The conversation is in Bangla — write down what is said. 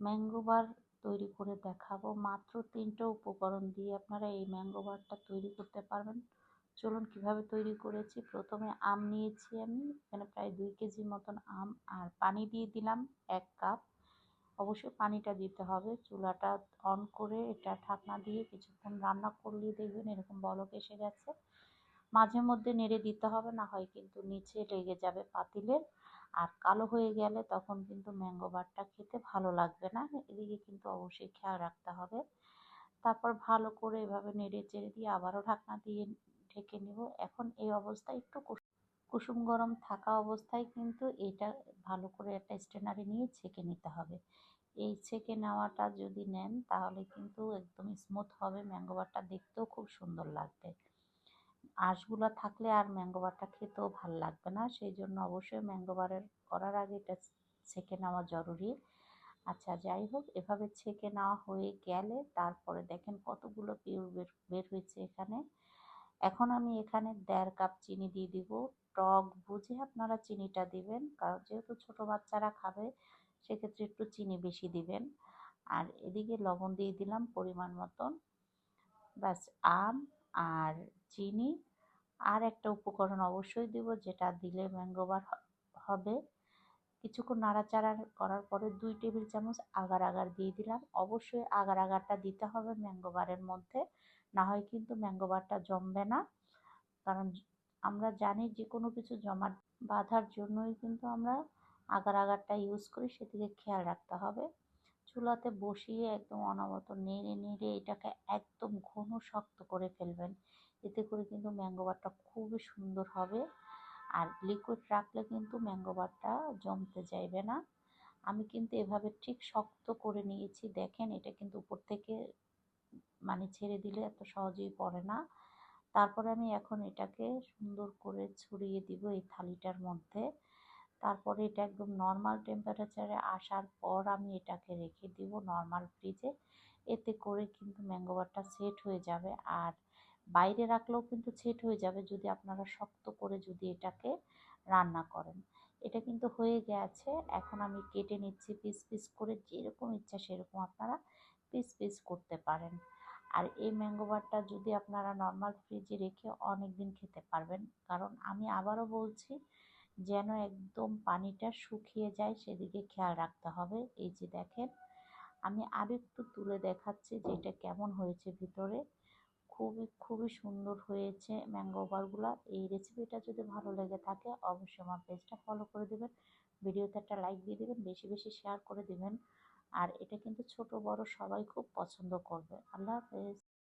ম্যাঙ্গো বার তৈরি করে দেখাবো। মাত্র তিনটে উপকরণ দিয়ে আপনারা এই ম্যাঙ্গো বারটা তৈরি করতে পারবেন। চলুন কীভাবে তৈরি করেছি। প্রথমে আম নিয়েছি আমি। এখানে প্রায় দুই কেজি মতন আম আর পানি দিয়ে দিলাম এক কাপ। অবশ্যই পানিটা দিতে হবে। চুলাটা অন করে এটা ঢাকনা দিয়ে কিছুক্ষণ রান্না করলেই দেখবেন এরকম বলক এসে গেছে। মাঝে মধ্যে নেড়ে দিতে হবে, না হয় কিন্তু নিচে লেগে যাবে পাতিলের। আর কালো হয়ে গেলে তখন কিন্তু ম্যাঙ্গো বারটা খেতে ভালো লাগবে না। এদিকে কিন্তু অবশ্যই খেয়াল রাখতে হবে। তারপর ভালো করে এভাবে নেড়ে চেড়ে দিয়ে আবারও ঢাকনা দিয়ে ঢেকে নেব। এখন এই অবস্থায় একটু কুসুম গরম থাকা অবস্থায় কিন্তু এটা ভালো করে একটা স্ট্যান্ডারে নিয়ে ছেঁকে নিতে হবে। এই ছেঁকে নেওয়াটা যদি নেন তাহলে কিন্তু একদম স্মুথ হবে। ম্যাঙ্গো বারটা দেখতেও খুব সুন্দর লাগবে। আঁশগুলো থাকলে আর ম্যাঙ্গো বারটা খেতেও ভালো লাগবে না। সেই জন্য অবশ্যই ম্যাঙ্গো বারের করার আগে এটা ছেঁকে নেওয়া জরুরি। আচ্ছা যাই হোক, এভাবে ছেঁকে নেওয়া হয়ে গেলে তারপরে দেখেন কতগুলো পিউর বের বের হয়েছে এখানে। এখন আমি এখানে দেড় কাপ চিনি দিয়ে দিব। টক বুঝে আপনারা চিনিটা দিবেন। কারণ যেহেতু ছোট বাচ্চারা খাবে, সেক্ষেত্রে একটু চিনি বেশি দিবেন। আর এদিকে লবণ দিয়ে দিলাম পরিমাণ মতন। ব্যাস, আম আর চিনি আর একটা উপকরণ অবশ্যই দিব, যেটা দিলে ম্যাঙ্গোবার হবে। কিছুক্ষণ নাড়াচাড়া করার পরে দুই টেবিল চামচ আগার আগার দিয়ে দিলাম। অবশ্যই আগার আগারটা দিতে হবে ম্যাঙ্গোবারের মধ্যে। না হয় কিন্তু ম্যাঙ্গোবারটা জমবে না। কারণ আমরা জানি যে কোনো কিছু জমা বাঁধার জন্যই কিন্তু আমরা আগার আগারটা ইউজ করি, সেদিকে খেয়াল রাখতে হবে। চুলাতে বসিয়ে একদম অনবরত নেড়ে নেড়ে এটাকে একদম ঘন শক্ত করে ফেলবেন এতে করে কিন্তু ম্যাঙ্গো বারটা খুবই সুন্দর হবে। আর লিকুইড রাখলে কিন্তু ম্যাঙ্গো বারটা জমতে চাইবে না। আমি কিন্তু এভাবে ঠিক শক্ত করে নিয়েছি। দেখেন, এটা কিন্তু উপর থেকে মানে ছেড়ে দিলে এত সহজেই পড়ে না। তারপরে আমি এখন এটাকে সুন্দর করে ছড়িয়ে দিব এই থালিটার মধ্যে। তারপরে এটা একদম নর্মাল টেম্পারেচারে আসার পর আমি এটাকে রেখে দিব নর্মাল ফ্রিজে এতে করে কিন্তু ম্যাঙ্গো বারটা সেট হয়ে যাবে। আর বাইরে রাখলেও কিন্তু সেট হয়ে যাবে যদি আপনারা শক্ত করে যদি এটাকে রান্না করেন। এটা কিন্তু হয়ে গেছে। এখন আমি কেটে নিচ্ছি পিস পিস করে, যেরকম ইচ্ছা সেরকম আপনারা পিস পিস করতে পারেন। আর এই ম্যাঙ্গো বারটা যদি আপনারা নর্মাল ফ্রিজে রেখে অনেক দিন খেতে পারবেন, কারণ আমি আবারও বলছি, যেন একদম পানিটা শুকিয়ে যায় সেদিকে খেয়াল রাখতে হবে। এই যে দেখেন, আমি আরও একটু তুলে দেখাচ্ছি যে এটা কেমন হয়েছে ভিতরে। খুবই খুবই সুন্দর হয়েছে ম্যাঙ্গো বারগুলা এই রেসিপিটা যদি ভালো লেগে থাকে, অবশ্যই আমার পেজটা ফলো করে দেবেন। ভিডিওতে একটা লাইক দিয়ে দেবেন, বেশি বেশি শেয়ার করে দেবেন। আর এটা কিন্তু ছোট, বড় সবাই খুব পছন্দ করবে। আল্লাহ হাফেজ।